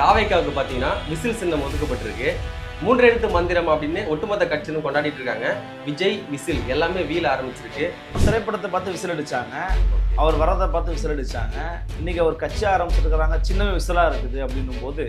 தாவைக்காவுக்கு பார்த்தீங்கன்னா விசில் சின்னம் ஒதுக்கப்பட்டிருக்கு. மூன்று எழுத்து மந்திரம் அப்படின்னு ஒட்டுமொத்த கட்சியும் கொண்டாடிட்டு இருக்காங்க. விஜய் விசில் எல்லாமே வீல ஆரம்பிச்சிருக்கு. திரைப்படத்தை பார்த்து விசில் அடிச்சாங்க அவர் வரதை பார்த்து விசில் அடிச்சாங்க இன்னைக்கு அவர் கட்சி ஆரம்பிச்சிருக்கிறாங்க. சின்ன விசிலா இருக்குது அப்படின்னும் போது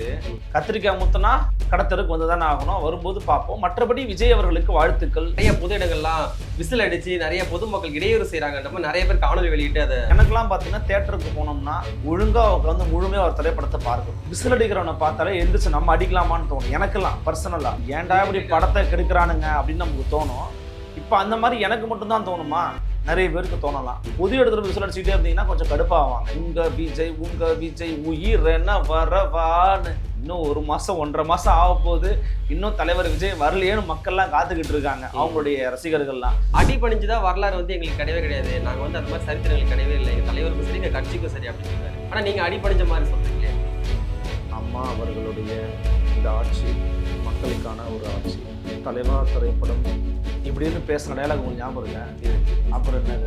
கத்திரிக்காய் முத்தனா கடத்தருக்கு வந்து தானே ஆகணும். வரும்போது பார்ப்போம். மற்றபடி விஜய் அவர்களுக்கு வாழ்த்துக்கள். நிறைய பொது இடங்கள்லாம் விசில் அடிச்சு நிறைய பொதுமக்கள் இடையூறு செய்யறாங்கன்ற மாதிரி நிறைய பேர் காணொலி வெளியிட்டு அதை எனக்கெல்லாம் பார்த்தீங்கன்னா தேட்டருக்கு போனோம்னா ஒழுங்கா உட்காந்து முழுமையாக ஒரு திரைப்படத்தை பார்க்கணும். விசில் அடிக்கிறவனை பார்த்தாலே எந்திரிச்சு நம்ம அடிக்கலாமான்னு தோணும். எனக்கெல்லாம் பர்சனலா ஏன்டா இப்படி படத்தை கெடுக்கிறானுங்க அப்படின்னு நமக்கு தோணும். இப்போ அந்த மாதிரி எனக்கு மட்டும்தான் தோணுமா? நிறைய பேருக்கு தோணலாம். பொது இடத்துல விசில் அடிச்சுக்கிட்டே இருந்தீங்கன்னா கொஞ்சம் கடுப்பாவாங்க. உங்க விஜய் உங்க விஜய் உயிர் என்ன வரவான்னு. இன்னும் ஒரு மாசம் ஒன்றரை மாசம் ஆக போகுது. இன்னும் தலைவர் விஜய் வரலையேன்னு மக்கள்லாம் காத்துக்கிட்டு இருக்காங்க. அவங்களுடைய ரசிகர்கள்லாம். அடி பணிஞ்சுதான் வரலாறு வந்து எங்களுக்கு கிடையவே கிடையாது. நாங்க வந்து அந்த மாதிரி சரித்திரங்கள் கிடையவே இல்லை. எங்க தலைவருக்கும் சரி எங்க கட்சிக்கும் சரி அப்படின்னு சொல்றாரு. ஆனா நீங்க அடி பணிஞ்ச மாதிரி சொல்றீங்களே. அம்மா அவர்களுடைய இந்த ஆட்சி மக்களுக்கான ஒரு ஆட்சி. தலைவா திரைப்படம் இப்படின்னு பேசுன டயலாக் உங்களுக்கு ஞாபகம் இருக்கா? அப்புறம் என்ன?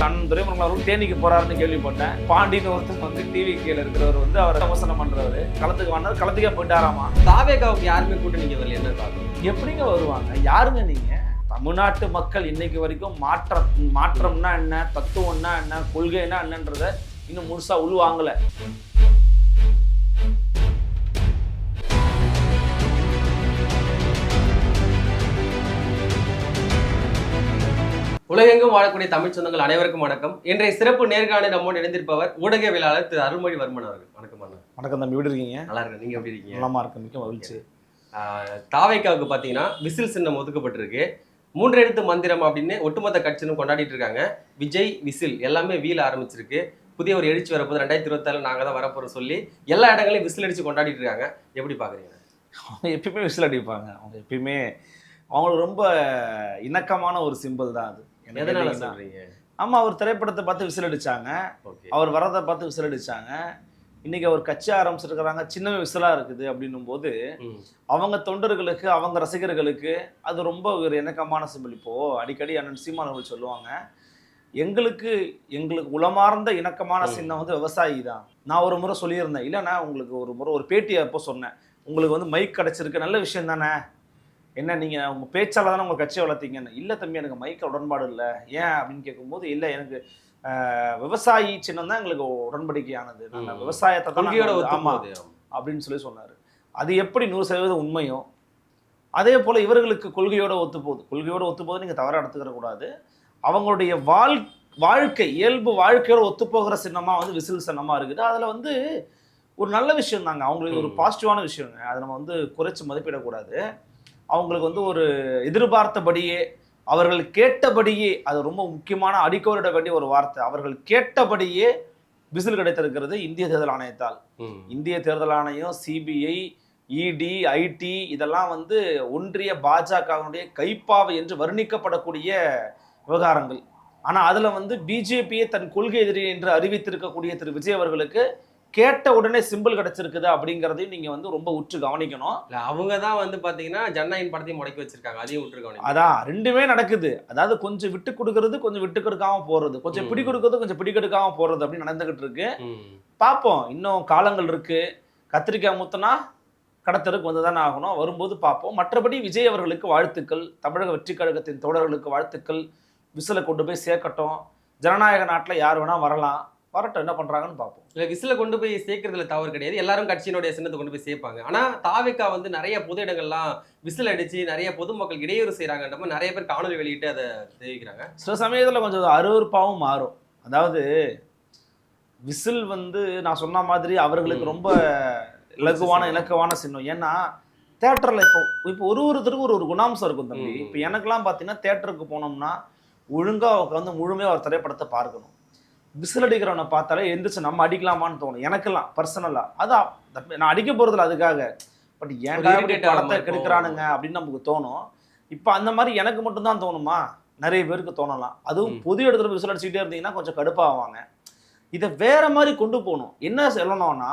தன் துரைமுருகன் அவர்கள் தேனிக்கு போறாருன்னு கேள்விப்பட்டேன். பாண்டின்னு ஒருத்தர் வந்து டிவி கீழே இருக்கிறவர் வந்து அவர் விமர்சனம் பண்றவர். களத்துக்கு வந்தார் களத்துக்கே போயிட்டாராமா? தாவேக்காவுக்கு யாருமே கூட்டம் நீங்க வரல என்ன காரணம் எப்படிங்க வருவாங்க? யாருங்க நீங்க? தமிழ்நாட்டு மக்கள் இன்னைக்கு வரைக்கும் மாற்ற மாற்றம்னா என்ன தத்துவம்னா என்ன கொள்கைன்னா என்னன்றத இன்னும் முழுசா உள்வாங்கல. உலகெங்கும் வாழக்கூடிய தமிழ் சொந்தங்கள் அனைவருக்கும் வணக்கம். இன்றைய சிறப்பு நேர்காணல் நம்மோடு இணைந்திருப்பவர் ஊடகவியலாளர் திரு அருள்மொழிவர்மன் அவர்கள். வணக்கம் அண்ணா. வணக்கம் தம்பி எப்படி இருக்கீங்க? நல்லா இருக்கு நீங்க எப்படி இருக்கீங்க? நலமா இருக்க மிக்க மகிழ்ச்சி. தாவைக்காவுக்கு பார்த்தீங்கன்னா விசில் சின்னம் ஒதுக்கப்பட்டிருக்கு. மூன்று எழுத்து மந்திரம் அப்படின்னு ஒட்டுமொத்த கட்சியும் கொண்டாடிட்டு இருக்காங்க. விஜய் விசில் எல்லாமே வீல ஆரம்பிச்சிருக்கு. புதிய ஒரு எழுச்சி வரப்போது ரெண்டாயிரத்தி இருபத்தாறு நாங்கள் தான் வரப்போறோம் சொல்லி எல்லா இடங்களையும் விசில் அடிச்சு கொண்டாடிட்டு இருக்காங்க. எப்படி பாக்குறீங்க? அவங்க எப்பயுமே விசில் அடிப்பாங்க. அவங்க எப்பயுமே அவங்களுக்கு ரொம்ப இணக்கமான ஒரு சிம்பிள் தான் அது. எதனால. சொல்றீங்க? ஆமா அவர் திரைப்படத்தை பார்த்து விசில் அடிச்சாங்க அவர் வரதை பார்த்து விசில் அடிச்சாங்க இன்னைக்கு அவர் கட்சி ஆரம்பிச்சிருக்கிறாங்க சின்ன விசிலா இருக்குது அப்படின்னும் போது அவங்க தொண்டர்களுக்கு அவங்க ரசிகர்களுக்கு அது ரொம்ப ஒரு இணக்கமான சிம்பிள் இப்போ அடிக்கடி அண்ணன் சீமான் அவர்கள் சொல்லுவாங்க எங்களுக்கு எங்களுக்கு உளமார்ந்த இணக்கமான. சின்னம் வந்து விவசாயி தான். நான் ஒரு முறை சொல்லியிருந்தேன். இல்லைண்ணா உங்களுக்கு ஒரு முறை ஒரு பேட்டியை அப்போ சொன்னேன். உங்களுக்கு வந்து மைக் கிடைச்சிருக்கு நல்ல விஷயம் தானே? என்ன நீங்கள் உங்கள் பேச்சால தானே உங்கள் கட்சியை வளர்த்தீங்கன்னு? இல்லை தம்பி எனக்கு மைக்க உடன்பாடு இல்லை. ஏன் அப்படின்னு கேட்கும்போது இல்லை எனக்கு விவசாயி சின்னம் தான் எங்களுக்கு உடன்படிக்கையானது. நாங்க ம். விவசாயத்தை தான் கொள்கையோட நாங்க வந்து- ஒத்து ஆமா போகுது அப்படின்னு சொல்லி சொன்னார். அது எப்படி நூறு சதவீதம் உண்மையும் அதே போல் இவர்களுக்கு கொள்கையோட ஒத்து போகுது கொள்கையோட ஒத்து நீங்கள் தவறாக எடுத்துக்கிற கூடாது. அவங்களுடைய வாழ் வாழ்க்கை இயல்பு வாழ்க்கையோட ஒத்து போகிற சின்னமாக வந்து விசில் சின்னமாக இருக்குது. அதில் வந்து ஒரு நல்ல விஷயம் தாங்க அவங்களுக்கு ஒரு. பாசிட்டிவான விஷயங்க. அதை நம்ம வந்து குறைச்சு மதிப்பிடக்கூடாது. அவங்களுக்கு வந்து ஒரு எதிர்பார்த்தபடியே அவர்கள் கேட்டபடியே அது ரொம்ப முக்கியமான அடிக்கோரிட வேண்டிய ஒரு வார்த்தை. அவர்கள் கேட்டபடியே விசில் கிடைத்திருக்கிறது இந்திய தேர்தல் ஆணையத்தால். இந்திய தேர்தல் ஆணையம் சிபிஐ இடி ஐடி இதெல்லாம் வந்து ஒன்றிய பாஜகவினுடைய கைப்பாவை என்று வர்ணிக்கப்படக்கூடிய விவகாரங்கள். ஆனா அதுல வந்து பிஜேபியை தன் கொள்கை எதிரி என்று அறிவித்திருக்கக்கூடிய திரு. விஜய் அவர்களுக்கு கேட்ட உடனே சிம்பிள் கிடைச்சிருக்குது அப்படிங்கறதையும் நீங்க வந்து ரொம்ப உற்று கவனிக்கணும். இல்ல அவங்க தான் வந்து பாத்தீங்கன்னா ஜனநாயகம் படத்தையும் முடக்கி வச்சிருக்காங்க. அதையும் விட்டுருக்காங்க அதான் ரெண்டுமே நடக்குது. அதாவது கொஞ்சம் விட்டு கொடுக்கறது கொஞ்சம் விட்டு கொடுக்காம போறது. கொஞ்சம். பிடி கொடுக்கறது கொஞ்சம் பிடி கொடுக்காம போறது அப்படின்னு நடந்துகிட்டு இருக்கு. பார்ப்போம் இன்னும் காலங்கள் இருக்கு. கத்திரிக்காய் முத்தனா கடத்தருக்கு வந்து தானே ஆகணும். வரும்போது பார்ப்போம் மற்றபடி விஜய் அவர்களுக்கு வாழ்த்துக்கள். தமிழக வெற்றி கழகத்தின் தோழர்களுக்கு வாழ்த்துக்கள். விசிலை கொண்டு போய் சேர்க்கட்டும். ஜனநாயக நாட்டில் யார் வேணா வரலாம். வரட்டும் என்ன பண்றாங்கன்னு பார்ப்போம். இல்ல விசில கொண்டு போய் சேர்க்கறதுல தவறு கிடையாது. எல்லாரும் கட்சியினுடைய சின்னத்தை கொண்டு போய் சேர்ப்பாங்க. ஆனா தாவிக்கா வந்து நிறைய பொது இடங்கள்லாம் விசில் அடிச்சு நிறைய பொதுமக்கள் இடையூறு செய்யறாங்கன்ற மாதிரி நிறைய பேர் காணொலி வெளியிட்டு அதை தெரிவிக்கிறாங்க. சில சமயத்தில் கொஞ்சம் அருவருப்பாகவும் மாறும். அதாவது விசில் வந்து நான் சொன்ன மாதிரி அவர்களுக்கு. ரொம்ப இலகுவான இலக்குவான சின்னம். ஏன்னா தேட்டரில் இப்போ இப்போ ஒரு ஒருத்தருக்கு ஒரு ஒரு குணாம்சம் இருக்கும் தம்பி. இப்போ எனக்கெல்லாம் பார்த்தீங்கன்னா தேட்டருக்கு போனோம்னா ஒழுங்காக உட்காந்து முழுமையாக ஒரு திரைப்படத்தை பார்க்கணும். விசில் அடிக்கிறவனை பார்த்தாலே எந்திரிச்சு நம்ம அடிக்கலாமான்னு தோணும். எனக்கெல்லாம் பர்சனலாக அதான் நான் அடிக்க போகிறதில்ல அதுக்காக. பட் ஏன்டா இப்படி படத்தை கெடுக்கிறானுங்க அப்படின்னு நமக்கு தோணும். இப்போ அந்த மாதிரி எனக்கு மட்டும்தான் தோணுமா? நிறைய பேருக்கு தோணலாம். அதுவும். பொது இடத்துல விசில் அடிச்சுக்கிட்டே இருந்தீங்கன்னா கொஞ்சம் கடுப்பாவாங்க. இதை வேற மாதிரி கொண்டு போகணும். என்ன சொல்லணும்னா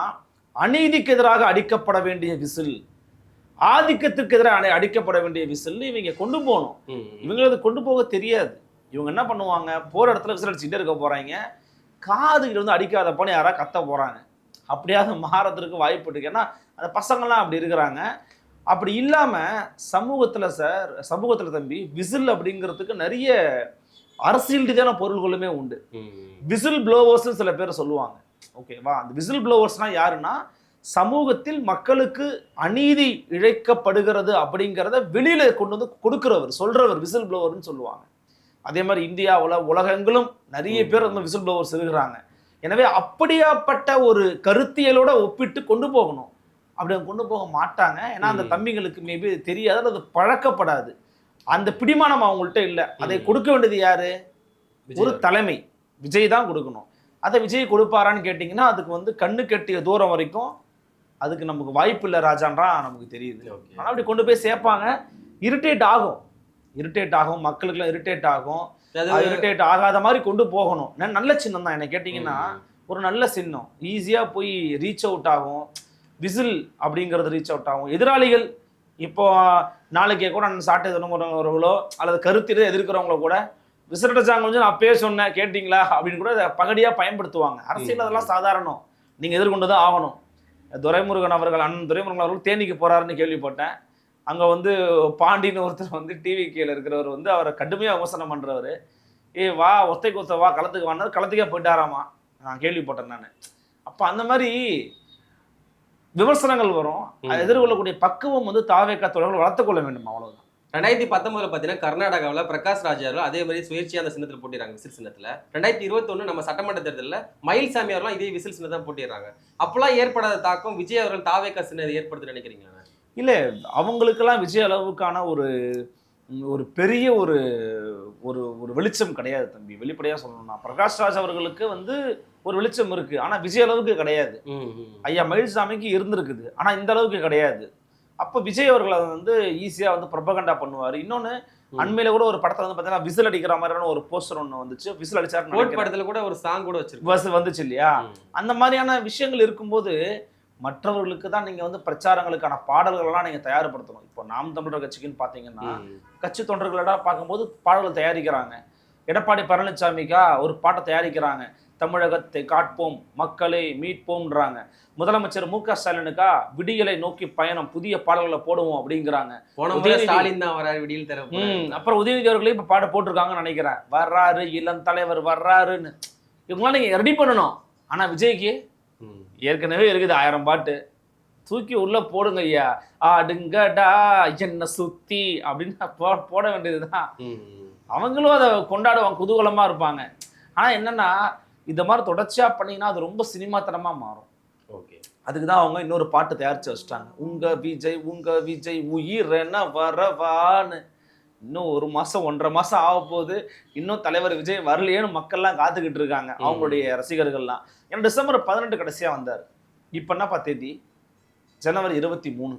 அநீதிக்கு எதிராக அடிக்கப்பட வேண்டிய விசில் ஆதிக்கத்துக்கு எதிராக அடி- அடிக்கப்பட வேண்டிய விசில் இவங்க கொண்டு போகணும். ம். இவங்களுக்கு கொண்டு போக தெரியாது. இவங்க என்ன பண்ணுவாங்க? போற இடத்துல விசில் அடிச்சுக்கிட்டே இருக்க போறாங்க. காதுகிட்ட வந்து அடிக்காதப்பான்னு யாராவது கத்த போறாங்க. அப்படியாவது மாறதுக்கு வாய்ப்பு இருக்கு. ஏன்னா அந்த பசங்கள்லாம் அப்படி இருக்கிறாங்க. அப்படி இல்லாமல் சமூகத்தில் சார் சமூகத்தில் தம்பி விசில் அப்படிங்கிறதுக்கு நிறைய அரசியல் ரீதியான பொருள்களுமே உண்டு. விசில் ப்ளோவர்ஸ்னு சில பேர் சொல்லுவாங்க. ஓகேவா அந்த விசில் ப்ளோவர்ஸ்னால் யாருன்னா சமூகத்தில் மக்களுக்கு அநீதி இழைக்கப்படுகிறது அப்படிங்கிறத வெளியில கொண்டு வந்து கொடுக்கிறவர் சொல்றவர் விசில் ப்ளோவர்னு சொல்லுவாங்க. அதே மாதிரி இந்தியாவில் உலகெங்கிலும் நிறைய பேர் வந்து விசில் ப்ளோவர்ஸ் இருக்கிறாங்க எனவே அப்படியாப்பட்ட ஒரு கருத்தியலோட ஒப்பிட்டு கொண்டு போகணும். அப்படி கொண்டு போக மாட்டாங்க. ஏன்னா அந்த. தம்பிங்களுக்கு மேபி தெரியாது அல்லது பழக்கப்படாது. அந்த பிடிமானம் அவங்கள்ட்ட இல்லை. அதை. கொடுக்க வேண்டியது யாரு? ஒரு தலைமை. விஜய் தான் கொடுக்கணும். அதை விஜய் கொடுப்பாரான்னு கேட்டிங்கன்னா அதுக்கு வந்து கண்ணு கட்டிய தூரம் வரைக்கும் அதுக்கு நமக்கு வாய்ப்பு இல்லை ராஜான்றா நமக்கு தெரியுது. ஆனால் அப்படி கொண்டு போய் சேர்ப்பாங்க. இரிட்டேட் ஆகும். இரிட்டேட் ஆகும் மக்களுக்குலாம் இரிட்டேட் ஆகும். இரிட்டேட் ஆகாத மாதிரி கொண்டு போகணும். நல்ல சின்னம் தான் என்ன கேட்டிங்கன்னா. ஒரு நல்ல சின்னம். ஈஸியாக போய் ரீச் அவுட் ஆகும். விசில் அப்படிங்கிறது ரீச் அவுட் ஆகும். எதிராளிகள் இப்போ நாளைக்கே கூட நான் சாட்டை தினமுறவர்களோ அல்லது கருத்திட எதிர்க்கிறவங்களோ கூட விசிலடிச்சாங்க கொஞ்சம் நான் அப்பயே சொன்னேன் கேட்டிங்களா? அப்படின்னு கூட அதை பகடியாக பயன்படுத்துவாங்க. அரசியல். அதெல்லாம் சாதாரணம். நீங்கள் எதிர்கொண்டு தான் ஆகணும். துரைமுருகன் அவர்கள் அண்ணன் துரைமுருகன் அவர்கள் தேனிக்கு போறாருன்னு கேள்விப்பட்டேன். அங்கே வந்து பாண்டின்னு ஒருத்தர் வந்து டிவி கீழே இருக்கிறவர் வந்து அவரை கடுமையாக விமர்சனம் பண்ணுறவர் ஏய் வா ஒத்த வா களத்துக்கு வானார் களத்துக்கே போயிட்டாராமா? நான் கேள்விப்பட்டேன் நான். அப்போ அந்த மாதிரி விமர்சனங்கள் வரும். அதை. எதிர்கொள்ளக்கூடிய பக்குவம் வந்து தாவேக்கா தொடர்கள் வளர்த்துக்கொள்ள வேண்டும் அவ்வளவுதான். ரெண்டாயிரத்தி பத்தொன்பதுல பாத்தீங்கன்னா கர்நாடகாவில் பிரகாஷ் ராஜ் அவர்கள் அதே மாதிரி சுயேட்சையா அந்த சின்னத்தில் போட்டிடுறாங்க விசில் சின்னத்துல. ரெண்டாயிரத்தி இருபத்தொன்னு நம்ம சட்டமன்ற தேர்தலில் மயில்சாமி அவர்களும் இதே விசில் சின்னத்தை தான் போட்டிடுறாங்க. அப்பெல்லாம் ஏற்படாத தாக்கம் விஜய் அவர்கள் தாவேக்கா சின்னத்தை ஏற்படுத்து நினைக்கிறீங்களா? இல்லை அவங்களுக்கெல்லாம் விஜய் அளவுக்கான ஒரு ஒரு பெரிய ஒரு ஒரு ஒரு வெளிச்சம் கிடையாது தம்பி. வெளிப்படையாக சொல்லணும்னா பிரகாஷ் ராஜ் அவர்களுக்கு வந்து ஒரு வெளிச்சம் இருக்கு. ஆனால் விஜய் அளவுக்கு கிடையாது. ஐயா மயில்சாமிக்கு இருந்திருக்குது. ஆனால் இந்த அளவுக்கு கிடையாது. அப்போ விஜய் அவர்கள் அதை வந்து ஈஸியாக வந்து ப்ரொபகண்டா பண்ணுவார். இன்னொன்று. அண்மையில கூட ஒரு படத்தில் வந்து பார்த்தீங்கன்னா விசில் அடிக்கிற மாதிரியான ஒரு போஸ்டர் ஒன்று வந்துச்சு. விசில் அடிச்சாரு படத்துல கூட ஒரு சாங் கூட வச்சிருக்கோம் பஸ் வந்துச்சு இல்லையா? அந்த மாதிரியான விஷயங்கள் இருக்கும்போது மற்றவர்களுக்கு தான் நீங்கள் வந்து பிரச்சாரங்களுக்கான பாடல்களெல்லாம் நீங்கள் தயார்படுத்தணும். இப்போ நாம் தமிழர் கட்சிக்குன்னு பார்த்தீங்கன்னா கட்சி தொண்டர்களோட பார்க்கும்போது பாடல்கள் தயாரிக்கிறாங்க. எடப்பாடி பழனிசாமிக்கா ஒரு பாட்டை தயாரிக்கிறாங்க. தமிழகத்தை காட்போம் மக்களை மீட்போம்ன்றாங்க. முதலமைச்சர் மு க ஸ்டாலினுக்கா விடியலை நோக்கி பயணம் புதிய பாடல்களை போடுவோம் அப்படிங்கிறாங்க. ஸ்டாலின் தான் வராரு விடியல் தர அப்புறம் உதயநிதி அவர்களே இப்போ பாட போட்டிருக்காங்கன்னு நினைக்கிறேன். வர்றாரு இளம் தலைவர் வர்றாருன்னு. இவங்களாம் நீங்கள் ரெடி பண்ணணும். ஆனால் விஜய்க்கு ஏற்கனவே இருக்குது ஆயிரம் பாட்டு. தூக்கி உள்ள போடுங்க ஐயா. ஆடுங்கடா என்ன சுத்தி அப்படின்னு போ- போட வேண்டியதுதான். அவங்களும் அதை கொண்டாடுவாங்க குதூகலமா இருப்பாங்க. ஆனா என்னன்னா இந்த மாதிரி தொடர்ச்சியா பண்ணீங்கன்னா அது ரொம்ப சினிமாத்தனமா மாறும். ஓகே. அதுக்கு தான் அவங்க இன்னொரு பாட்டு தயாரிச்சு வச்சிட்டாங்க. உங்க விஜய் உங்க விஜய் உயிர் என்ன வரவான்னு. இன்னும் ஒரு மாசம் ஒன்றரை மாசம் ஆக போகுது இன்னும் தலைவர் விஜய் வரலையேன்னு மக்கள்லாம் காத்துக்கிட்டு இருக்காங்க. அவங்களுடைய ரசிகர்கள்லாம். ஏன்னா டிசம்பர் பதினெட்டு கடைசியா வந்தார். இப்போ என்னப்பா தேதி? ஜனவரி இருபத்தி மூணு.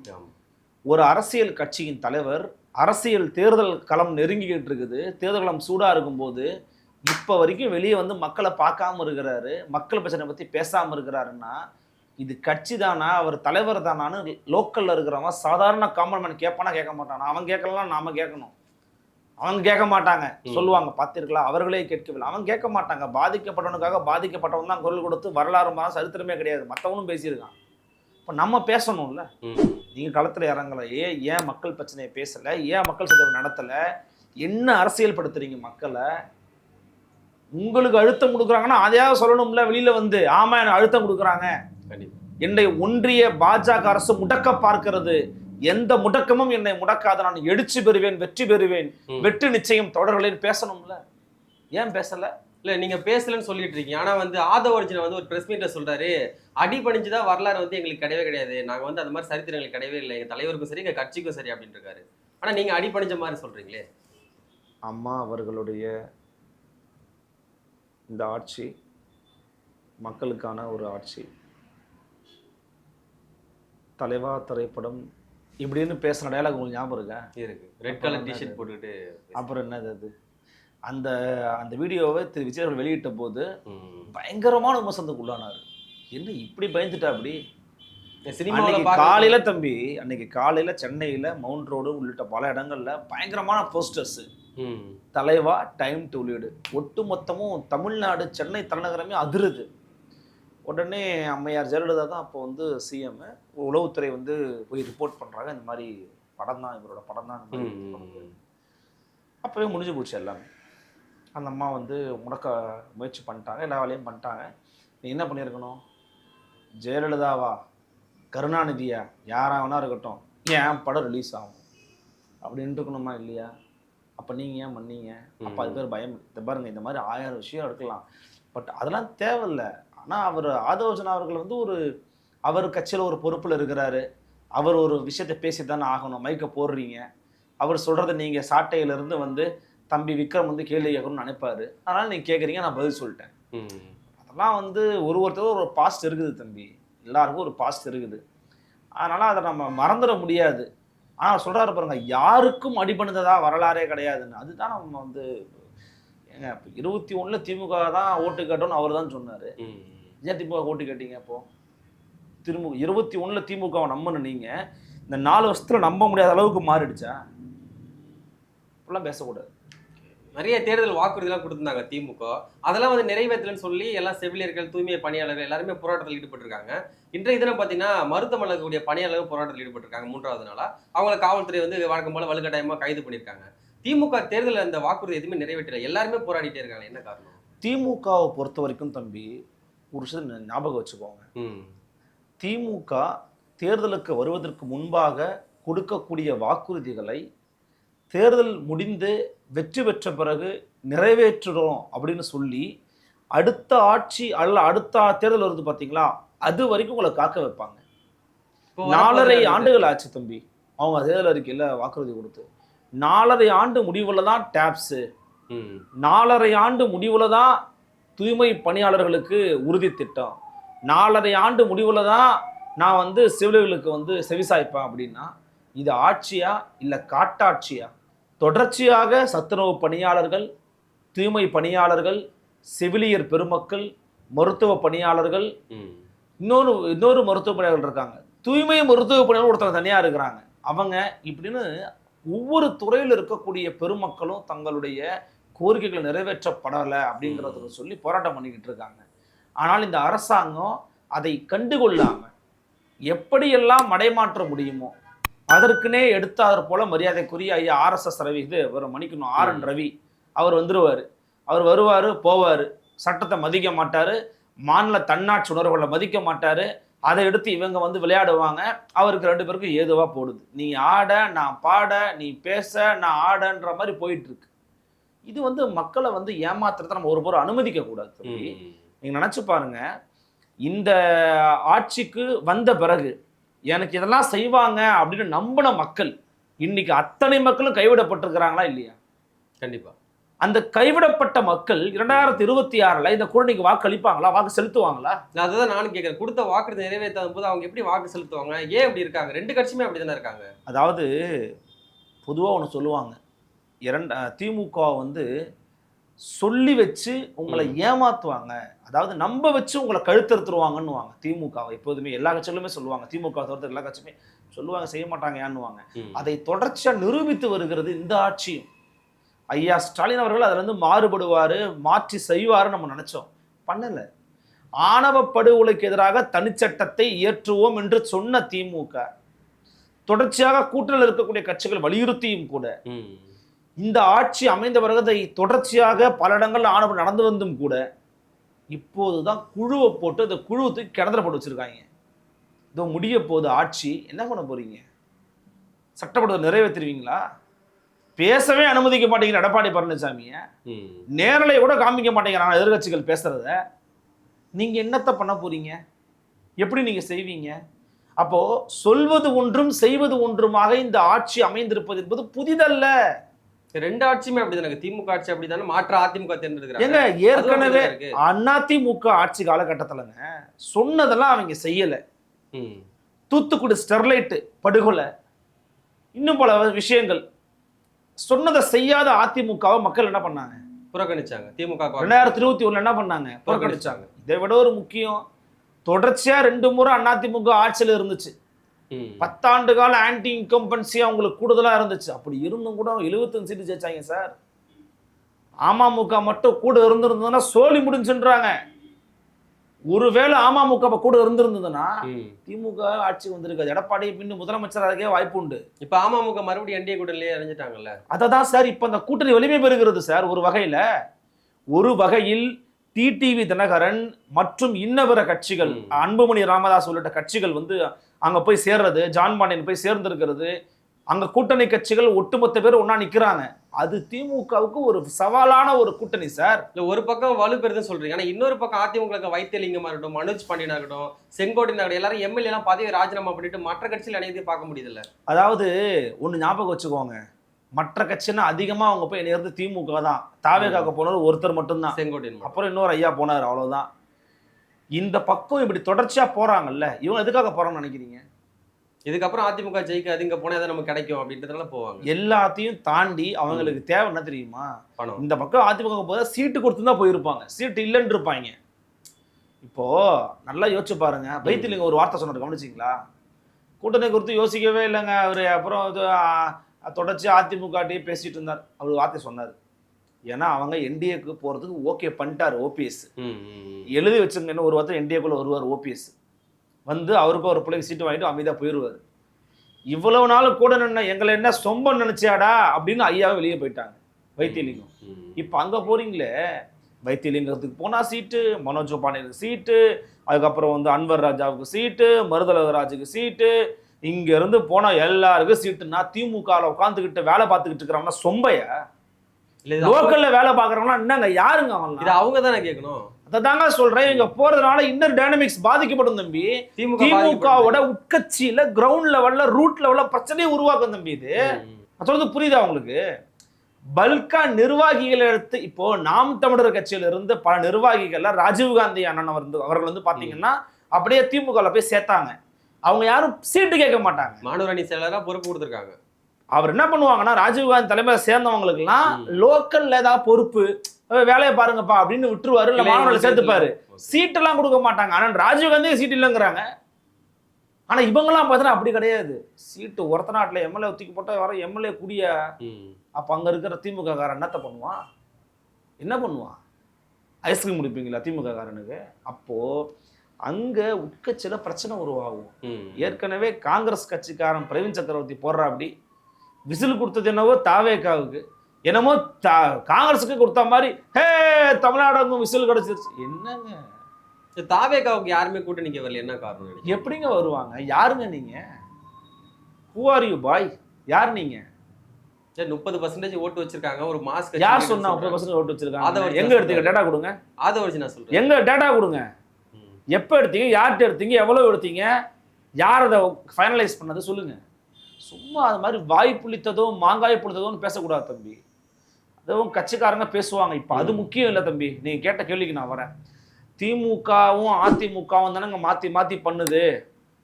ஒரு அரசியல் கட்சியின் தலைவர் அரசியல் தேர்தல் களம் நெருங்கிக்கிட்டு இருக்குது. தேர்தல் களம் சூடா இருக்கும்போது இப்போ வரைக்கும் வெளியே வந்து மக்களை பார்க்காம இருக்கிறாரு. மக்கள் பிரச்சனை பத்தி பேசாம இருக்கிறாருன்னா இது கட்சி தானா? அவர் தலைவர் தானான்னு லோக்கல்ல இருக்கிறவன் சாதாரண காமன் மேன் கேட்பானா கேட்க மாட்டானா? அவன் கேட்கலாம் நாம கேட்கணும். அவங்க கேட்க மாட்டாங்க. சொல்லுவாங்க பார்த்திருக்கலாம் அவர்களே கேட்கவில்லை. அவன் கேட்க மாட்டாங்க. பாதிக்கப்பட்டவனுக்காக பாதிக்கப்பட்டவன் தான் குரல் கொடுத்து வரலாறு மாதிரி சரித்திரமே கிடையாது. மற்றவனும் பேசியிருக்கான். இப்போ நம்ம பேசணும்ல. நீங்க களத்துல இறங்கல. ஏன் மக்கள் பிரச்சனையை பேசல? ஏன் மக்கள் சட்டம் நடத்தல? என்ன அரசியல் படுத்துறீங்க மக்களை? உங்களுக்கு அழுத்தம் கொடுக்குறாங்கன்னா அதையாவது சொல்லணும்ல. வெளியில வந்து ஆமா எனக்கு அழுத்தம் கொடுக்குறாங்க. என்னை ஒன்றிய பாஜக அரசு முடக்க பார்க்கிறது. எந்த முடக்கமும் என்னை முடக்காத நான் எழுச்சி பெறுவேன் வெற்றி பெறுவேன். வெற்றி நிச்சயம் தொடர்களில் பேசணும்ல. ஏன் பேசல? இல்ல நீங்க பேசலன்னு சொல்லிட்டு இருக்கீங்க. ஆனா வந்து ஆதவ அர்ஜுனா வந்து ஒரு பிரஸ் மீட்ல சொல்றாரு அடி பணிஞ்சுதான் வரலாறு வந்து எங்களுக்கு கிடையவே கிடையாது. நாங்க வந்து அந்த மாதிரி சரித்திரம் எங்களுக்கு கிடையவே இல்லை. எங்க தலைவருக்கும் சரி எங்க கட்சிக்கும் சரி அப்படின்னு இருக்காரு. ஆனா நீங்க அடி பணிஞ்ச மாதிரி சொல்றீங்களே. அம்மா அவர்களுடைய இந்த ஆட்சி மக்களுக்கான ஒரு ஆட்சி. தலைவா திரைப்படம் இப்படின்னு பேசின டயலாக் உங்களுக்கு ஞாபகம் இருக்கா? இருக்கு. Red colour? டிஷர்ட் போட்டுக்கிட்டு அப்புறம் என்னது அது? அந்த அந்த வீடியோவை திரு விஜய் அவர்கள் வெளியிட்ட போது. பயங்கரமான விமர்சனத்துக்கு உள்ளானார். என்ன இப்படி பயந்துட்டா அப்படி? காலையில தம்பி அன்னைக்கு காலையில சென்னையில மவுண்ட் ரோடு உள்ளிட்ட பல இடங்கள்ல பயங்கரமான போஸ்டர்ஸ். தலைவா டைம் டு லீடு ஒட்டு மொத்தமும் தமிழ்நாடு சென்னை தலைநகரமே அதிருது. உடனே அம்மையார் ஜெயலலிதா தான் அப்போ வந்து சிஎம் உளவுத்துறை வந்து போய் ரிப்போர்ட் பண்ணுறாங்க இந்த மாதிரி படம் தான் இவரோட படம் தான். அப்போவே முடிஞ்சு போச்சு எல்லாமே. அந்த அம்மா வந்து முடக்க முயற்சி பண்ணிட்டாங்க எல்லா வேலையும் பண்ணிட்டாங்க. நீ என்ன பண்ணியிருக்கணும்? ஜெயலலிதாவா? கருணாநிதியா? வேணா இருக்கட்டும். ஏன் படம் ரிலீஸ் ஆகும்? அப்படின்னு இருக்கணுமா இல்லையா? அப்போ நீங்கள் ஏன் பண்ணீங்க? அப்போ அது பேர் பயம் இந்த பாருங்க இந்த மாதிரி ஆயிரம் விஷயம் இருக்கலாம். பட் அதெல்லாம் தேவையில்லை. ஆனால் அவர் ஆதோஜனா அவர்கள் வந்து ஒரு அவர் கட்சியில் ஒரு பொறுப்பில் இருக்கிறாரு. அவர் ஒரு விஷயத்தை பேசி தானே ஆகணும். மைக்கை போடுறீங்க. அவர் சொல்கிறத நீங்கள் சாட்டையிலிருந்து வந்து தம்பி விக்ரம் வந்து கேள்வி கேட்கணும்னு நினைப்பாரு. அதனால் நீங்கள் கேட்குறீங்க நான் பதில் சொல்லிட்டேன். அதெல்லாம் வந்து ஒரு ஒருத்தரும் ஒரு பாஸ்ட் இருக்குது தம்பி. எல்லாருக்கும் ஒரு பாஸ்ட் இருக்குது. அதனால் அதை நம்ம மறந்துட முடியாது. ஆனால் சொல்கிறாரு பாருங்க யாருக்கும் அடிபணிந்ததா வரலாறே கிடையாதுன்னு. அதுதான் நம்ம வந்து ஏங்க இப்போ இருபத்தி ஒன்றில் திமுக தான் ஓட்டு கேட்டோன்னு அவர் தான் சொன்னார். ஏன் திமுக ஓட்டு கேட்டீங்க அப்போ? திரும்ப இருபத்தி ஒன்றில் திமுகவை நம்பணும் நீங்கள் இந்த நாலு வருஷத்தில் நம்ப முடியாத அளவுக்கு மாறிடுச்சா? இப்படிலாம் பேசக்கூடாது. நிறைய தேர்தல் வாக்குறுதிலாம் கொடுத்திருந்தாங்க திமுக. அதெல்லாம் வந்து நிறைவேற்றலன்னு சொல்லி எல்லாம் செவிலியர்கள் தூய்மை பணியாளர்கள் எல்லாருமே போராட்டத்தில் ஈடுபட்டிருக்காங்க. இன்றைய தினம் பார்த்தீங்கன்னா மருத்துவமனையில் இருக்கக்கூடிய பணியாளர்கள் போராட்டத்தில் ஈடுபட்டிருக்காங்க மூன்றாவது நாளா. அவங்கள காவல்துறை வந்து வழக்கம் போல வலுக்கட்டாயமா கைது பண்ணியிருக்காங்க. திமுக தேர்தலில் அந்த வாக்குறுதி எதுவுமே நிறைவேற்றல. எல்லாருமே போராடிட்டே இருக்காங்க. என்ன காரணம்? திமுகவை பொறுத்த வரைக்கும் தம்பி ஒரு விஷயத்தை ஞாபகம் வச்சுக்கோங்க. திமுக தேர்தலுக்கு வருவதற்கு முன்பாக கொடுக்கக்கூடிய வாக்குறுதிகளை தேர்தல் முடிந்து வெற்றி பெற்ற பிறகு நிறைவேற்றுறோம் அப்படின்னு சொல்லி அடுத்த ஆட்சி அல்ல அடுத்த தேர்தல் வருது பார்த்தீங்களா? அது வரைக்கும் உங்களை காக்க வைப்பாங்க. நாலரை ஆண்டுகள் ஆச்சு தம்பி. அவங்க தேர்தல் அறிக்கையில் வாக்குறுதி கொடுத்து. நாலரை ஆண்டு முடிவில் தான் டேப்ஸு நாலரை ஆண்டு முடிவில் தான் தூய்மை பணியாளர்களுக்கு உறுதி திட்டம். நாலரை ஆண்டு முடிவில் தான் நான் வந்து சிவிலியர்களுக்கு வந்து செவிசாய்ப்பேன் அப்படின்னா இது ஆட்சியா இல்லை காட்டாட்சியா? தொடர்ச்சியாக சத்துணவு பணியாளர்கள் தூய்மை பணியாளர்கள் செவிலியர் பெருமக்கள் மருத்துவ பணியாளர்கள் இன்னொரு இன்னொரு மருத்துவ பணியாளர்கள் இருக்காங்க. தூய்மை மருத்துவ பணியாளர் ஒருத்தர் தனியாக இருக்கிறாங்க. அவங்க இப்படின்னு ஒவ்வொரு துறையில் இருக்கக்கூடிய பெருமக்களும் தங்களுடைய கோரிக்கைகள் நிறைவேற்றப்படலை அப்படிங்கிறத சொல்லி போராட்டம் பண்ணிக்கிட்டு இருக்காங்க. ஆனால் இந்த அரசாங்கம் அதை கண்டுகொள்ளாம எப்படியெல்லாம் மடைமாற்ற முடியுமோ அதற்குனே எடுத்தார் போல மரியாதைக்குரிய ஐயா ஆர்எஸ்எஸ் ரவி இது ஒரு மணிக்கணும் ஆர் என் ரவி அவர் வந்துருவார். அவர் வருவார் போவார். சட்டத்தை மதிக்க மாட்டார். மாநில தன்னாட்சி உணர்வுகளை மதிக்க மாட்டார். அதை எடுத்து இவங்க வந்து விளையாடுவாங்க. அவருக்கு ரெண்டு பேருக்கும் ஏதுவாக போடுது. நீ ஆட நான் பாட நீ பேச நான் ஆடன்ற மாதிரி போயிட்டு இருக்கு. இது வந்து மக்களை வந்து ஏமாத்துறதை நம்ம ஒரு பொருள் அனுமதிக்க கூடாது தம்பி. ம். நீங்க நினைச்சு பாருங்க. இந்த ஆட்சிக்கு வந்த பிறகு எனக்கு இதெல்லாம் செய்வாங்க அப்படின்னு நம்பின மக்கள் இன்னைக்கு அத்தனை மக்களும் கைவிடப்பட்டிருக்கிறாங்களா இல்லையா? கண்டிப்பா. அந்த கைவிடப்பட்ட மக்கள் இரண்டாயிரத்தி இருபத்தி ஆறுல இந்த குழந்தைக்கு வாக்கு அளிப்பாங்களா? வாக்கு செலுத்துவாங்களா? நான் அதுதான் நானும் கேட்கறேன் கொடுத்த வாக்குறுதி நிறைவேற்றாத போது அவங்க எப்படி வாக்கு செலுத்துவாங்க? ஏன் இப்படி இருக்காங்க? ரெண்டு கட்சியுமே அப்படி தானே இருக்காங்க? அதாவது பொதுவாக ஒன்று சொல்லுவாங்க. இரண்ட திமுக வந்து சொல்லி வச்சு உங்களை ஏமாத்துவாங்க. அதாவது நம்ப வச்சு உங்களை கழுத்தறுத்துருவாங்கன்னுவாங்க திமுகவை. எப்போதுமே எல்லா கட்சிகளுமே சொல்லுவாங்க. திமுக தவிர்த்து எல்லா கட்சியுமே சொல்லுவாங்க செய்ய மாட்டாங்க ஏன்னுவாங்க. அதை தொடர்ச்சியாக நிரூபித்து வருகிறது இந்த ஆட்சியும். ஐயா ஸ்டாலின் அவர்கள் அதுல இருந்து மாறுபடுவார் மாற்றி செய்வாருன்னு நம்ம நினைச்சோம். பண்ணல. ஆணவ படுகொலைக்கு எதிராக தனிச்சட்டத்தை இயற்றுவோம் என்று சொன்ன திமுக. தொடர்ச்சியாக கூட்டணியில் இருக்கக்கூடிய கட்சிகள் வலியுறுத்தியும் கூட. இந்த ஆட்சி அமைந்த பிறகு அதை தொடர்ச்சியாக பல இடங்கள்ல ஆணவம் நடந்து வந்தும் கூட இப்போதுதான் குழுவை போட்டு அந்த குழுவை தூக்கி கிணத்துல போட்டு வச்சிருக்காங்க. இதோ முடிய போகுது ஆட்சி என்ன பண்ண போறீங்க? சட்டப்படத்தை நிறைவேற்றுவீங்களா பேசவே அனுமதிக்க மாட்டேங்கிற எடப்பாடி பழனிசாமியை. நேரலை கூட காமிக்க மாட்டேங்கிறாங்க எதிர்க்கட்சிகள் பேசுறத. நீங்க என்னத்த பண்ண போறீங்க? எப்படி நீங்க செய்வீங்க? அப்போ சொல்வது ஒன்றும் செய்வது ஒன்றுமாக இந்த ஆட்சி அமைந்திருப்பது என்பது புதிதல்ல. ரெண்டு ஆட்சியுமே அப்படிதானே திமுக ஆட்சி அப்படிதானே மாற்று அதிமுக தேர்ந்தெடுக்கிறாங்க. ஏங்க ஏற்கனவே. அதிமுக ஆட்சி காலகட்டத்திலங்க சொன்னதெல்லாம் அவங்க செய்யல. தூத்துக்குடி ஸ்டெர்லைட் படுகொலை. இன்னும் பல விஷயங்கள். சொன்னதை செய்யாத அதிமுகவை மக்கள் என்ன பண்ணாங்க? புறக்கணிச்சாங்க. திமுக. ரெண்டாயிரத்தி இருபத்தி ஒண்ணுல என்ன பண்ணாங்க? புறக்கணிச்சாங்க. இதை விட ஒரு முக்கியம். தொடர்ச்சியா ரெண்டு முறை அதிமுக ஆட்சியில் இருந்துச்சு. பத்தாண்டு கால ஆன்டி இன்கம்பன்சி அவங்களுக்கு கூடுதலா இருந்துச்சு. அப்படி இருந்தும் கூட அவங்க 75 சீட்டு ஜெயிச்சாங்க சார். அமமுக மட்டும் கூட இருந்திருந்ததுன்னா சோலி முடிஞ்சுன்றாங்க. ஒருவேளை அமமுக கூட இருந்திருந்ததுன்னா. திமுக ஆட்சிக்கு வந்திருக்காது. எடப்பாடி பின்னு முதலமைச்சராகவே வாய்ப்பு உண்டு. இப்ப அமமுக மறுபடியும் என்டிஏ கூட்டணியிலே இணைஞ்சிட்டாங்கல்ல அதை தான் சார் இப்போ அந்த கூட்டணி வலிமை பெறுகிறது சார் ஒரு வகையில். ஒரு வகையில் டிடிவி தினகரன் மற்றும் இன்னபிற கட்சிகள். அன்புமணி ராமதாஸ் உள்ளிட்ட கட்சிகள் வந்து அங்க போய் சேர்றது ஜான் பாண்டியன் போய் சேர்ந்திருக்கிறது. அங்க கூட்டணி கட்சிகள் ஒட்டுமொத்த பேர் ஒண்ணா நிக்கிறாங்க. அது திமுகவுக்கு ஒரு சவாலான ஒரு கூட்டணி சார். இல்ல ஒரு பக்கம் வலு பெறுதுன்னு சொல்றீங்க. ஆனா இன்னொரு பக்கம் அதிமுக வைத்தியலிங்கமா இருக்கட்டும் மனோஜ் பாண்டியனா இருக்கட்டும் செங்கோட்டையனா இருக்கட்டும் எல்லாரும் எம்எல்ஏ எல்லாம் பதவி ராஜினாமா பண்ணிட்டு மற்ற கட்சியில் இணையதே பார்க்க முடியுதுல்ல? அதாவது ஒண்ணு ஞாபகம் வச்சுக்கோங்க. மற்ற கட்சின்னா அதிகமா அவங்க போய் இணையிறது திமுக தான். தாவேகாக்க போனது ஒருத்தர் மட்டும்தான். செங்கோட்டையன். அப்புறம் இன்னொரு ஐயா போனார் அவ்வளவுதான். இந்த பக்கம் இப்படி தொடர்ச்சியா போறாங்கல்ல இவங்க எதுக்காக போறாங்கன்னு நினைக்கிறீங்க? இதுக்கப்புறம் அதிமுக ஜெயிக்க அது இங்க போனா எதாவது நமக்கு கிடைக்கும் அப்படின்றதுனால போவாங்க. எல்லாத்தையும் தாண்டி அவங்களுக்கு தேவை என்ன தெரியுமா? பணம். இந்த பக்கம் அதிமுக போத சீட்டு கொடுத்து தான் போயிருப்பாங்க. சீட்டு இல்லைன்னு இருப்பாங்க. இப்போ நல்லா யோசிச்சு பாருங்க. வைத்திலிங்க ஒரு வார்த்தை சொன்னார் கவனிச்சிங்களா? கூட்டணி குறித்து யோசிக்கவே இல்லைங்க. அவர் அப்புறம் தொடர்ச்சி அதிமுகட்டையே பேசிட்டு இருந்தார். அவர் வார்த்தை சொன்னார். ஏன்னா அவங்க என்டிஏக்கு போறதுக்கு ஓகே பண்ணிட்டார் ஓபிஎஸ். எழுதி வச்சுங்க இன்னும் ஒரு வாரத்தில் என்டிஏக்குள்ள வருவார் ஓபிஎஸ் வந்து அவருக்கும் ஒரு பிள்ளைக்கு சீட்டு வாங்கிட்டு அமைதியாக போயிடுவார் இவ்வளவு நாள் கூட நின்ன எங்களை என்ன சொம்பம் நினைச்சியாடா அப்படின்னு ஐயாவே வெளியே போயிட்டாங்க வைத்தியலிங்கம். இப்போ அங்கே போறீங்களே வைத்தியலிங்கத்துக்கு போனால் சீட்டு மனோஜ் பாண்டியனுக்கு சீட்டு அதுக்கப்புறம் வந்து அன்வர் ராஜாவுக்கு சீட்டு மருதலராஜுக்கு சீட்டு இங்க இருந்து போனால் எல்லாருக்கும் சீட்டுனா திமுகவில் உட்காந்துக்கிட்டு வேலை பார்த்துக்கிட்டு இருக்கிறவங்க சொம்பைய? லோக்கல்ல வேலை பார்க்குறவங்களாம் என்னங்க யாருங்க இது அவங்களாம் அவங்க தானே கேட்கணும் அதை தாங்க சொல்றேன். இங்க போறதுனால இன்னர் டைனமிக்ஸ் பாதிக்கப்படும் தம்பி. திமுக திமுகவோட உட்கட்சியில கிரவுண்ட் லெவல்ல ரூட் லெவல்ல பிரச்சனையை உருவாக்கும் தம்பி இது. சொல்றது புரியுதா உங்களுக்கு? பல்கா நிர்வாகிகளை எடுத்து இப்போ நாம் தமிழர் கட்சியில இருந்து பல நிர்வாகிகள்ல ராஜீவ்காந்தி அண்ணன் வந்து அவர்கள் வந்து பாத்தீங்கன்னா அப்படியே திமுகல போய் சேர்த்தாங்க. அவங்க யாரும் சீட்டு கேட்க மாட்டாங்க. மாணவர் அணி செயலரா பொறுப்பு கொடுத்துருக்காங்க. அவர் என்ன பண்ணுவாங்கன்னா ராஜீவ்காந்தி தலைமையில சேர்ந்தவங்களுக்குலாம். லோக்கல்ல ஏதாவது பொறுப்பு வேலையை பாருங்கப்பா அப்படின்னு விட்டுருவாரு இல்ல மாணவர்களை சேர்த்துப்பாரு. சீட்டெல்லாம் கொடுக்க மாட்டாங்க. ஆனா ராஜீவ்காந்தி சீட் இல்லைங்கிறாங்க. ஆனா இவங்கெல்லாம் பார்த்தீங்கன்னா அப்படி கிடையாது. சீட்டு ஒருத்த நாட்டுல எம்எல்ஏ தூக்கி போட்டா வர எம்எல்ஏ கூடிய. அப்ப அங்க இருக்கிற திமுக காரன் என்னத்த பண்ணுவான்? என்ன பண்ணுவான்? ஐஸ்கிரீம் குடிப்பீங்களா திமுக காரனுக்கு? அப்போ அங்க உட்கட்சியில பிரச்சனை உருவாகும். ஏற்கனவே காங்கிரஸ் கட்சிக்காரன் பிரவீன் சக்கரவர்த்தி போடுறா அப்படி விசில் கொடுத்தது என்னவோ தாவேக்காவுக்கு. என்னமோ தா- காங்கிரஸுக்கு கொடுத்த மாதிரி ஹே தமிழ்நாடு விசில் கிடைச்சிருச்சு. என்னங்க? இந்த தாவேகாவுக்கு யாருமே கூட்டணிக்கு வரல என்ன காரணம்? எப்படிங்க வருவாங்க? யாருங்க நீங்க? ஹூ ஆர் யூ பாய் யார் நீங்க? சரி முப்பது பர்சன்டேஜ் ஓட்டு வச்சிருக்காங்க. ஒரு மாஸ்க் யார் சொன்னா முப்பது பர்சன்ட் ஓட்டு அதை வச்சிருக்காங்க வச்சு எங்க எடுத்தீங்க? டேட்டா கொடுங்க. அதை வச்சு நான் சொல்றேன். எங்க டேட்டா கொடுங்க. எப்போ எடுத்தீங்க? யார்கிட்ட எடுத்தீங்க? எவ்வளோ எடுத்தீங்க? யார் அதை ஃபைனலைஸ் பண்ணது? சொல்லுங்க. சும்மா அது மாதிரி வாய் புளித்ததும் மாங்காய் புளித்ததும் பேசக்கூடாது தம்பி. அதுவும் கட்சிக்காரங்க பேசுவாங்க. இப்போ அது. முக்கியம் இல்லை தம்பி. நீங்க கேட்ட கேள்விக்கு நான் வரேன். திமுகவும் அதிமுகவும் தானங்க மாத்தி மாத்தி பண்ணுது.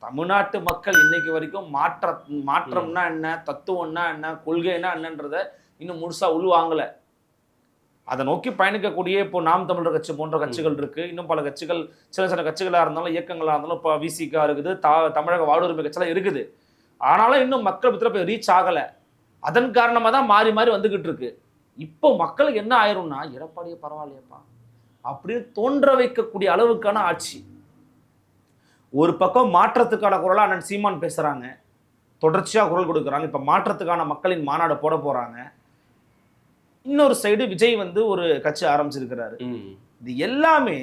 தமிழ்நாட்டு மக்கள் இன்னைக்கு வரைக்கும் மாற்ற மாற்றம்னா என்ன தத்துவம்னா என்ன கொள்கைனா என்னன்றத இன்னும் முழுசா உள்வாங்கல. அதை நோக்கி பயணிக்கக்கூடிய இப்போ நாம் தமிழர் கட்சி போன்ற கட்சிகள் இருக்கு. இன்னும் பல கட்சிகள் சின்ன சின்ன கட்சிகளாக இருந்தாலும் இயக்கங்களாக இருந்தாலும் இப்போ விசிகா இருக்குது தா தமிழக வாழ்வுரிமை கட்சியெல்லாம் இருக்குது. ஆனாலும் இன்னும் மக்கள் பத்திர போய் ரீச் ஆகலை. அதன் காரணமாக தான் மாறி மாறி வந்துகிட்டு இருக்கு. இப்போ மக்களுக்கு என்ன ஆயிரும்னா எடப்பாடியே பரவாயில்லையப்பா. அப்படின்னு தோன்ற வைக்கக்கூடிய அளவுக்கான ஆட்சி. ஒரு பக்கம் மாற்றத்துக்கான குரலா அண்ணன் சீமான் பேசுறாங்க. தொடர்ச்சியா குரல் கொடுக்குறாங்க. இப்ப மாற்றத்துக்கான மக்களின் மாநாடு போட போறாங்க. இன்னொரு சைடு விஜய் வந்து ஒரு கட்சி ஆரம்பிச்சிருக்கிறாரு. இது எல்லாமே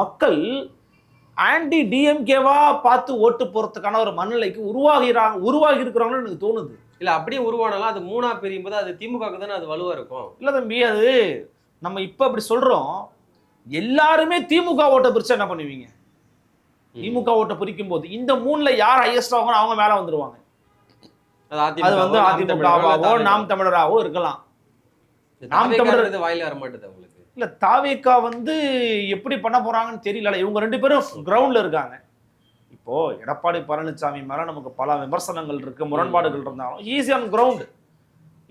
மக்கள் ஆன்டி டிஎம்கேவா பார்த்து ஓட்டு போறதுக்கான ஒரு மனநிலைக்கு உருவாகிறாங்க உருவாகி இருக்கிறாங்கன்னு எனக்கு தோணுது. இல்ல அப்படியே உருவானாலும் அது மூணா பிரியும் போது அது திமுகவுக்கு தானே அது வலுவா இருக்கும்? இல்ல தம்பி அது நம்ம இப்ப அப்படி சொல்றோம். எல்லாருமே திமுக ஓட்டை பிரிச்சா என்ன பண்ணுவீங்க. திமுக ஓட்டை பிரிக்கும் போது இந்த மூணுல யார் ஹையஸ்ட் ஆகும் அவங்க மேல வந்துருவாங்க. அது வந்து அதிமுகவோ, நாம் தமிழராவோ இருக்கலாம். நாம் தமிழர் வாயில வர மாட்டேது இல்ல தாவேக்கா வந்து எப்படி பண்ண போறாங்கன்னு தெரியல இவங்க ரெண்டு பேரும் கிரவுண்ட்ல இருக்காங்க. இப்போ எடப்பாடி பழனிசாமி மேல நமக்கு பல விமர்சனங்கள் இருக்கு முரண்பாடுகள் இருந்தாலும் ஈஸி ஆன் கிரவுண்ட்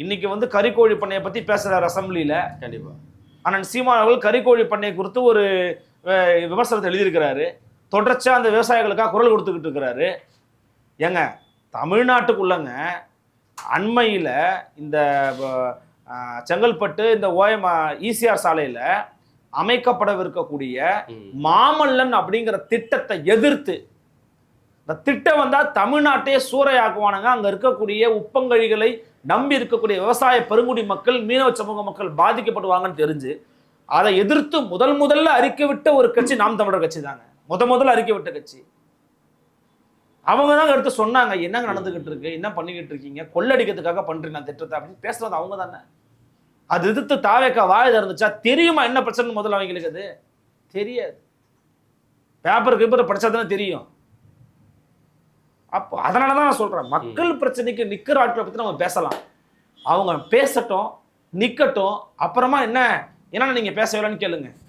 இன்னைக்கு வந்து கறிக்கோழி பண்ணையை பத்தி பேசுறாரு அசம்பிளியில கண்டிப்பா. அண்ணன் சீமான் அவர்கள் கறிக்கோழி பண்ணை குறித்து ஒரு விமர்சனத்தை எழுதியிருக்கிறாரு. தொடர்ச்சியா அந்த விவசாயிகளுக்காக குரல் கொடுத்துக்கிட்டு இருக்கிறாரு. ஏங்க தமிழ்நாட்டுக்குள்ளங்க அண்மையில் இந்த செங்கல்பட்டு இந்த ஓஎம் ஈசிஆர் சாலையில் அமைக்கப்படவிருக்கக்கூடிய. மாமல்லன் அப்படிங்கிற திட்டத்தை எதிர்த்து இந்த திட்டம் வந்தா தமிழ்நாட்டையே சூறையாக்குவானுங்க. அங்க இருக்கக்கூடிய உப்பங்கழிகளை நம்பி இருக்கக்கூடிய விவசாய பெருங்குடி மக்கள் மீனவ சமூக மக்கள் பாதிக்கப்படுவாங்கன்னு தெரிஞ்சு அதை எதிர்த்து முதல் முதல்ல அறிக்கை விட்ட ஒரு கட்சி நாம் தமிழர் கட்சி தாங்க. முத முதல்ல அறிக்கை விட்ட கட்சி. அவங்க தான் எடுத்து சொன்னாங்க என்னங்க நடந்துகிட்டு இருக்கு என்ன பண்ணிக்கிட்டு இருக்கீங்க கொள்ளடிக்கிறதுக்காக அந்த திட்டத்தை அப்படின்னு பேசுறது அவங்க தானே. அது எதிர்த்து தாவேக்கா வாய் திறந்துச்சா தெரியுமா என்ன பிரச்சனை முதல்ல அவங்களுக்கு அது? தெரியாது. பேப்பர் கீப்பர் படிச்சா தானே தெரியும். அப்போ அதனால தான் நான் சொல்றேன் மக்கள் பிரச்சனைக்கு நிக்கிற ஆட்களை பத்தி நம்ம பேசலாம். அவங்க பேசட்டும் நிக்கட்டும் அப்புறமா என்ன என்ன நீங்க பேசவில்லைன்னு கேளுங்க. ஓகே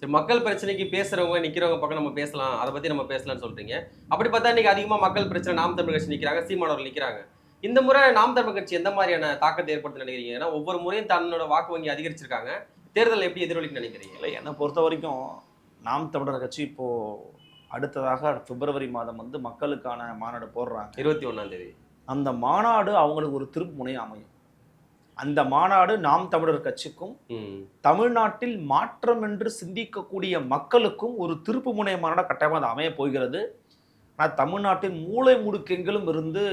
சரி மக்கள் பிரச்சனைக்கு பேசுறவங்க நிக்கிறவங்க பக்கம் நம்ம பேசலாம். அதை பத்தி நம்ம பேசலாம்னு சொல்றீங்க. அப்படி பார்த்தா இன்னைக்கு அதிகமா மக்கள் பிரச்சனை நாம் தமிழ் கட்சி நிக்கிறாங்க சீமானவர்கள் நிக்கிறாங்க. இந்த முறை நாம் தமிழ் கட்சி எந்த மாதிரியான தாக்கத்தை ஏற்படுத்த நினைக்கிறீங்க? ஏன்னா ஒவ்வொரு முறையும் தன்னோட வாக்கு வங்கி அதிகரிச்சிருக்காங்க. தேர்தல் எப்படி எதிரொலிக்கு நினைக்கிறீங்க? இல்லை என்னை பொறுத்த வரைக்கும் நாம் தமிழர் கட்சி இப்போ அடுத்ததாக பிப்ரவரி மாதம் வந்து மக்களுக்கான மாநாடு போடுறாங்க. இருபத்தி ஒண்ணாம் தேதி. அந்த மாநாடு அவங்களுக்கு ஒரு திருப்புமுனை அமையும். அந்த மாநாடு நாம் தமிழர் கட்சிக்கும் தமிழ்நாட்டில் மாற்றம் என்று சிந்திக்கக்கூடிய மக்களுக்கும் ஒரு திருப்பு முனை மாநாட கட்டாயமாக அது அமைய போகிறது. ஆனால் தமிழ்நாட்டின் மூளை முடுக்கெங்கிலும் இருந்து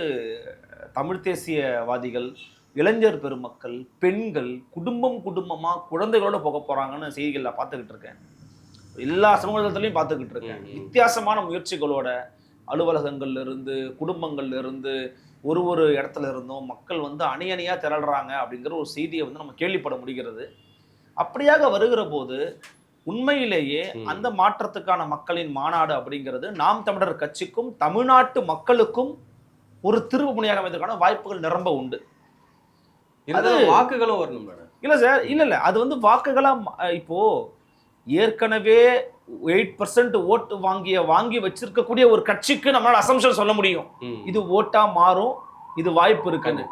தமிழ் தேசியவாதிகள் இளைஞர் பெருமக்கள் பெண்கள் குடும்பம் குடும்பமாக குழந்தைகளோட போக போகிறாங்கன்னு செய்திகளில் பார்த்துக்கிட்டு இருக்கேன். எல்லா சமூகத்திலையும் பார்த்துக்கிட்டு இருக்கேன். வித்தியாசமான முயற்சிகளோட அலுவலகங்கள்ல இருந்து குடும்பங்கள்ல இருந்து ஒரு ஒரு இடத்துல இருந்தும் மக்கள் வந்து அணி அணியா திரள்றாங்க அப்படிங்கிற ஒரு செய்தியை வந்து நம்ம கேள்விப்பட முடிகிறது. அப்படியாக வருகிற போது உண்மையிலேயே. அந்த மாற்றத்துக்கான மக்களின் மாநாடு அப்படிங்கிறது நாம் தமிழர் கட்சிக்கும் தமிழ்நாட்டு மக்களுக்கும் ஒரு திருவு முனையாக அமைவதற்கான வாய்ப்புகள் நிரம்ப உண்டு. இருந்தாலும் வாக்குகளும் வரணும் இல்ல சார் இல்ல இல்ல. அது வந்து வாக்குகளா ம- அஹ் இப்போ ஏற்கனவே எயிட் பர்சன்ட் ஓட்டு வாங்கிய வாங்கி வச்சிருக்கக்கூடிய ஒரு கட்சிக்கு நம்மளால அசம்ஷன் சொல்ல முடியும். இது ஓட்டா மாறும் இது வாய்ப்பு இருக்குன்னு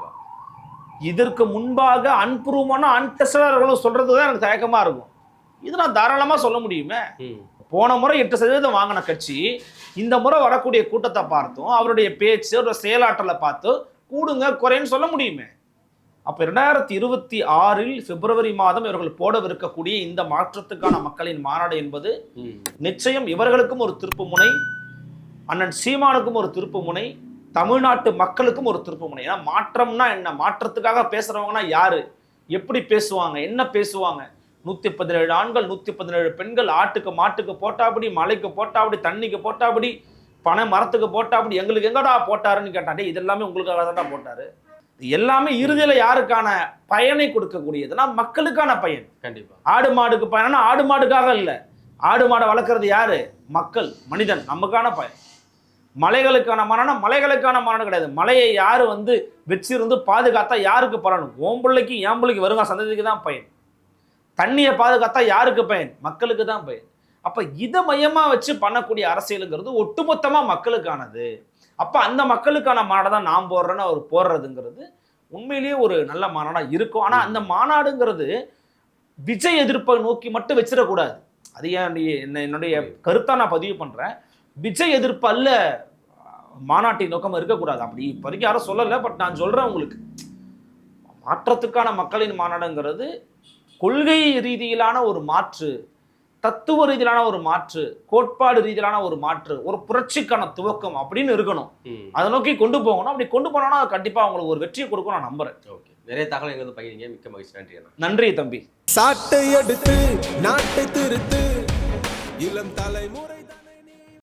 இதற்கு முன்பாக அன்புருவமான அன்டெஸ்டர்களும் சொல்றது தான் எனக்கு தயக்கமா இருக்கும். இது நான் தாராளமா சொல்ல முடியுமே? போன முறை எட்டு சதவீதம் வாங்கின கட்சி இந்த முறை வரக்கூடிய கூட்டத்தை பார்த்தும் அவருடைய பேச்சு அவருடைய செயலாற்றலை பார்த்து கூடுங்க குறைன்னு சொல்ல முடியுமே? அப்ப இரண்டாயிரத்தி இருபத்தி ஆறில் பிப்ரவரி மாதம் இவர்கள் போடவிருக்கக்கூடிய இந்த மாற்றத்துக்கான மக்களின் மாநாடு என்பது நிச்சயம் இவர்களுக்கும் ஒரு திருப்பு முனை அண்ணன் சீமானுக்கும் ஒரு திருப்பு முனை தமிழ்நாட்டு மக்களுக்கும் ஒரு திருப்பு முனை ஏன்னா மாற்றம்னா என்ன? மாற்றத்துக்காக பேசுறவங்கன்னா யாரு? எப்படி பேசுவாங்க? என்ன பேசுவாங்க? நூத்தி பதினேழு ஆண்கள் நூத்தி பதினேழு பெண்கள் ஆட்டுக்கு மாட்டுக்கு போட்டாபடி மலைக்கு போட்டாபடி தண்ணிக்கு போட்டாபடி பனை மரத்துக்கு போட்டாபடி எங்களுக்கு எங்கடா போட்டாருன்னு கேட்டாண்டே இது எல்லாமே உங்களுக்காக தான்டா போட்டாரு. எல்லாமே இறுதியில யாருக்கான பயனை கொடுக்கக்கூடியதுன்னா மக்களுக்கான பயன். கண்டிப்பா. ஆடு மாடுக்கு பயனா. ஆடு மாடுக்காக இல்லை. ஆடு மாடை வளர்க்குறது யாரு? மக்கள் மனிதன் நமக்கான பயன். மலைகளுக்கான மரணம் மலைகளுக்கான மரணம் கிடையாது. மலையை யாரு வந்து வச்சிருந்து பாதுகாத்தா யாருக்கு பலன்? ஓம் பிள்ளைக்கு என் பிள்ளைக்கு வருங்க சந்ததிக்கு தான் பயன். தண்ணியை பாதுகாத்தா யாருக்கு பயன்? மக்களுக்கு தான் பயன். அப்ப இதை மையமா வச்சு பண்ணக்கூடிய அரசியலுங்கிறது ஒட்டுமொத்தமா மக்களுக்கானது. அப்ப அந்த மக்களுக்கான மாநாடை தான் நான் போடுறேன்னு அவர் போடுறதுங்கிறது உண்மையிலேயே ஒரு நல்ல மாநாடா இருக்கும். ஆனா அந்த மாநாடுங்கிறது விஜய் எதிர்ப்பை நோக்கி மட்டும் வச்சிடக்கூடாது. அது ஏன் என்னுடைய கருத்தா நான் பதிவு பண்றேன். விஜய் எதிர்ப்பு அல்ல மாநாட்டின் நோக்கம் இருக்கக்கூடாது. அப்படி இப்போ வரைக்கும் யாரும் சொல்லலை பட் நான் சொல்றேன் உங்களுக்கு. மாற்றத்துக்கான மக்களின் மாநாடுங்கிறது கொள்கை ரீதியிலான ஒரு மாற்று தத்துவ ரீதியிலான ஒரு மாற்று கோட்பாடு ரீதியிலான ஒரு மாற்று ஒரு புரட்சிக்கான துவக்கம் அப்படின்னு இருக்கணும். அதை நோக்கி கொண்டு போகணும். அப்படி கொண்டு போனோம்னா கண்டிப்பா அவங்களுக்கு ஒரு வெற்றியை கொடுக்கும் நான் நம்புறேன். ஓகே. நிறைய தகவல் எங்களுக்கு பகிர்ந்தீங்க. மிக்க மகிழ்ச்சி. நன்றி நன்றி தம்பி. சாட்டை எடுத்து நாட்டை திருத்து இளம் தலைமுறை